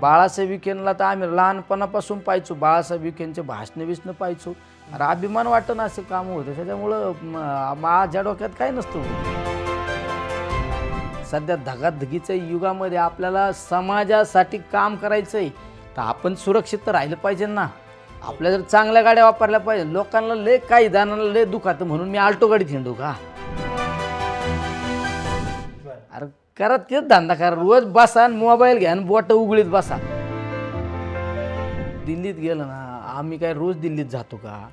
बाळासाहेब विखेंना तर आम्ही लहानपणापासून पाहायचो. बाळासाहेब विखेंचे भाषणं बिषणं पाहायचो. अरे अभिमान वाटतं ना असे कामं होते. त्याच्यामुळं माझ्या डोक्यात काय नसतं सध्या धगाधगीच्या युगामध्ये आपल्याला समाजासाठी काम करायचं आहे तर आपण सुरक्षित तर राहिलं पाहिजे ना. आपल्या जर चांगल्या गाड्या वापरल्या पाहिजे. लोकांना लय काही जणांना लय दुखातं म्हणून मी आल्टो गाडी हिंडू का? अरे करा तेच धंदा करा. रोज बसा आणि मोबाईल घ्या आणि बोट उघडीत बसा. दिल्लीत गेलं ना आम्ही काय रोज दिल्लीत जातो का?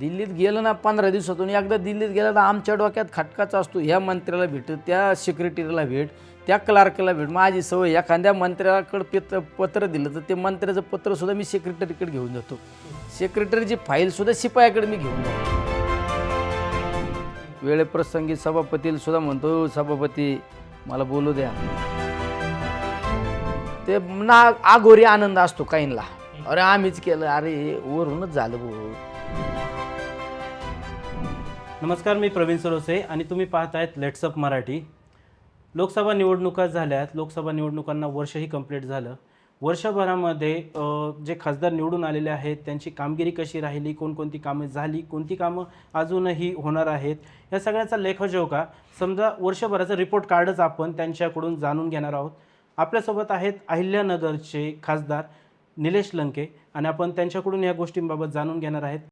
दिल्लीत गेलं ना पंधरा दिवसातून एकदा दिल्लीत गेलं तर आमच्या डोक्यात खटकाच असतो. ह्या मंत्र्याला भेट त्या सेक्रेटरीला भेट त्या क्लार्कला भेट. माझी सवय एखाद्या मंत्र्याकडं पत्र पत्र दिलं तर ते मंत्र्याचं पत्रसुद्धा मी सेक्रेटरीकडे घेऊन जातो. सेक्रेटरीची फाईलसुद्धा शिपायाकडे मी घेऊन जातो. वेळेप्रसंगी सभापतीला सुद्धा म्हणतो सभापती मला बोलू द्या. ते ना आगोरी आनंद असतो काहींना. अरे आम्हीच केलं अरे वरूनच झालं भाऊ. नमस्कार मी प्रवीण सरोसे आणि तुम्ही पाहत आहेत लेट्सअप मराठी. लोकसभा निवडणुका झाल्यात लोकसभा निवडणुकांना वर्षही कंप्लीट झालं. वर्षभरामध्ये जे खासदार निवडून आलेले आहेत त्यांची कामगिरी कशी राहिली कोणकोणती कामं झाली कोणती कामं अजूनही होणार आहेत या सगळ्याचा लेखजोखा समजा वर्षभराचा रिपोर्ट कार्डच आपण त्यांच्याकडून जाणून घेणार आहोत. आपल्यासोबत आहेत अहिल्यानगरचे खासदार निलेश लंके आणि आपण त्यांच्याकडून या गोष्टींबाबत जाणून घेणार आहेत.